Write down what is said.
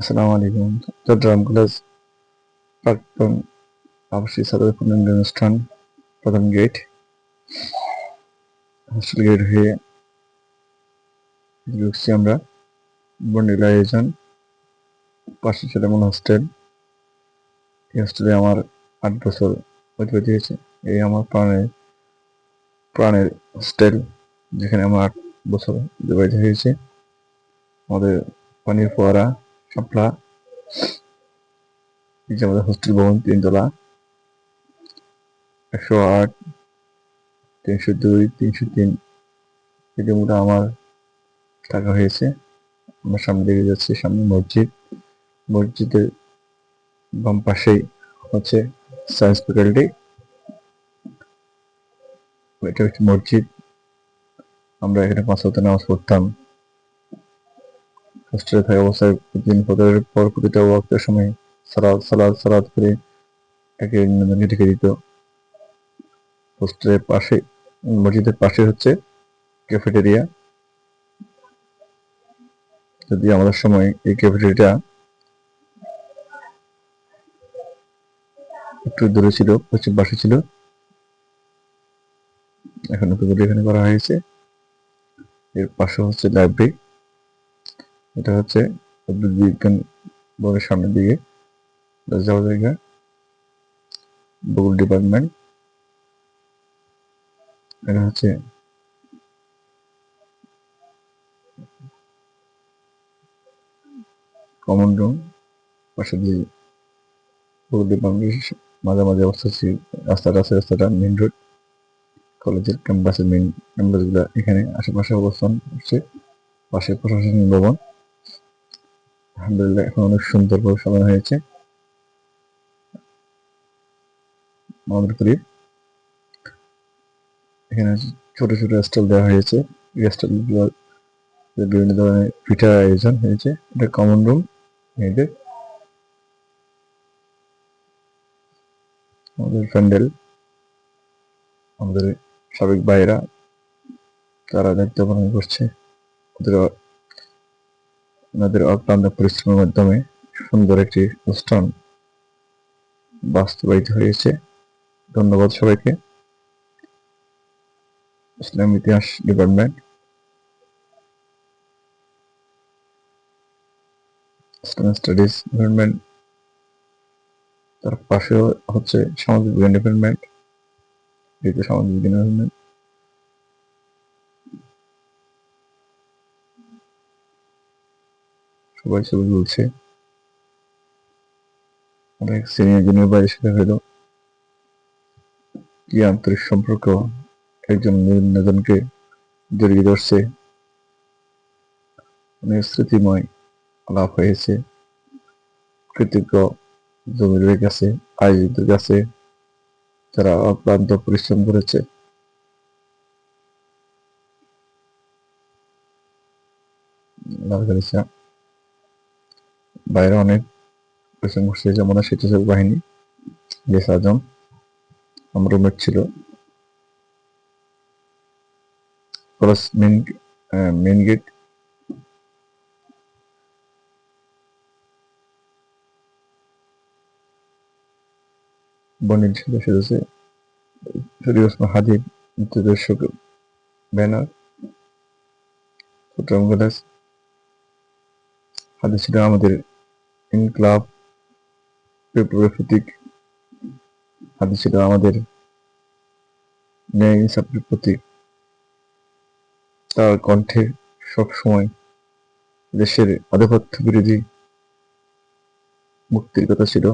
আসসালামু আলাইকুম। চট্টগ্রাম কলেজ প্রাক্তন আবাসিক ছাত্রদের পূর্ণাঙ্গ অনুষ্ঠান, প্রথম গেট হোস্টেল গেট হয়ে ঢুকছি আমরা। বন্ডিল আয়োজন, পাশে ছিল এমন হোস্টেল এই হোস্টেলে আমার আট বছর অতিবাহিত হয়েছে। এই আমার প্রাণের প্রাণের হোস্টেল যেখানে আমার আট বছর অতিবাহিত হয়েছে। আমাদের পানির ফোয়ারা শাপলা এই যে আমাদের হোস্টেল ভবন, তিনতলা, একশো আট, তিনশো দুই, তিনশো তিন, এটি মোটা আমার টাকা হয়েছে। আমরা সামনে দিকে যাচ্ছি, সামনে মসজিদ। মসজিদের বাম পাশেই হচ্ছে সায়েন্স ফ্যাকাল্টি এটা হচ্ছে মসজিদ। আমরা এখানে পাঁচ নামাজ পড়তাম। হোস্টেলে থাকা অবস্থায় প্রতিদিন ফজরের পর প্রতিটা ওয়াক্তের সময় সালাদ সালাদ সালাদ করে একে অন্যজনকে ঢেকে দিত। হোস্টেলের পাশে, মসজিদের পাশে হচ্ছে ক্যাফেটেরিয়া। যদি আমাদের সময় এই ক্যাফেটেরিয়াটা একটু দূরে ছিল, পশ্চিম পাশে ছিল। এখন এখানে করা হয়েছে। এর পাশে হচ্ছে লাইব্রেরি। এটা হচ্ছে উদ্ভিদ বিজ্ঞান বলের সামনের দিকে যাওয়ার জায়গা ভূগোল ডিপার্টমেন্ট। এটা হচ্ছে কমন রুম পাশে দিয়ে ভূগোল ডিপার্টমেন্ট মাঝামাঝি অবস্থা রাস্তাটা আছে, রাস্তাটা মেন রোড কলেজের ক্যাম্পাসের মেন ক্যাম্পাসগুলো এখানে আশেপাশে অবস্থান হচ্ছে পাশে প্রশাসনিক ভবন। আলহামদুলিল্লাহ, এখন অনেক সুন্দরভাবে সাজানো হয়েছে। আমাদের করিব এখানে ছোট ছোট স্টল দেওয়া হয়েছে। স্টলগুলো বিভিন্ন ধরনের পিঠার আয়োজন হয়েছে। এটা কমন রুম মেয়েদের আমাদের প্যান্ডেল, আমাদের সাবেক ভাইয়েরা, তারা দায়িত্ব পালন করছে। ওদের ওনাদের অক্লান্ত পরিশ্রমের মাধ্যমে সুন্দর একটি অনুষ্ঠান বাস্তবায়িত হয়েছে। ধন্যবাদ সবাইকে। ইসলাম ইতিহাস ডিপার্টমেন্ট। ইসলাম স্টাডিজ ডিপার্টমেন্ট। তার পাশেও হচ্ছে সামাজিক বিজ্ঞান ডিপার্টমেন্ট সামাজিক বিজ্ঞান ডিপার্টমেন্ট। সবাই ছবি তুলছে অনেক সিনিয়র জুনিয়র বাইরের সাথে হলো কি আন্তরিক সম্পর্ক, একজন অন্যজনকে জড়িয়ে ধরছে। অনেক স্মৃতিময় আলাপ হয়েছে। কৃতজ্ঞ জমির কাছে আয়োজিতের কাছে, যারা অক্লান্ত পরিশ্রম করেছে। আল্লাহ করেছে বাইরে অনেক করছে যেমন স্বেচ্ছাসেবক বাহিনী দেশ আজম আমার রুমেট ছিল। প্লাস মেন মেন গেট বনিল ছিল সেটা হচ্ছে শরীর ওসমান হাদির মৃত্যুদর্শক ব্যানার চট্টগ্রাম ছিল আমাদের ইনক্লাব প্রতীক হাতে ছিল আমাদের ন্যায় ইনসাফের প্রতি। তার কণ্ঠে সবসময় দেশের আধিপত্য বিরোধী মুক্তির কথা ছিল।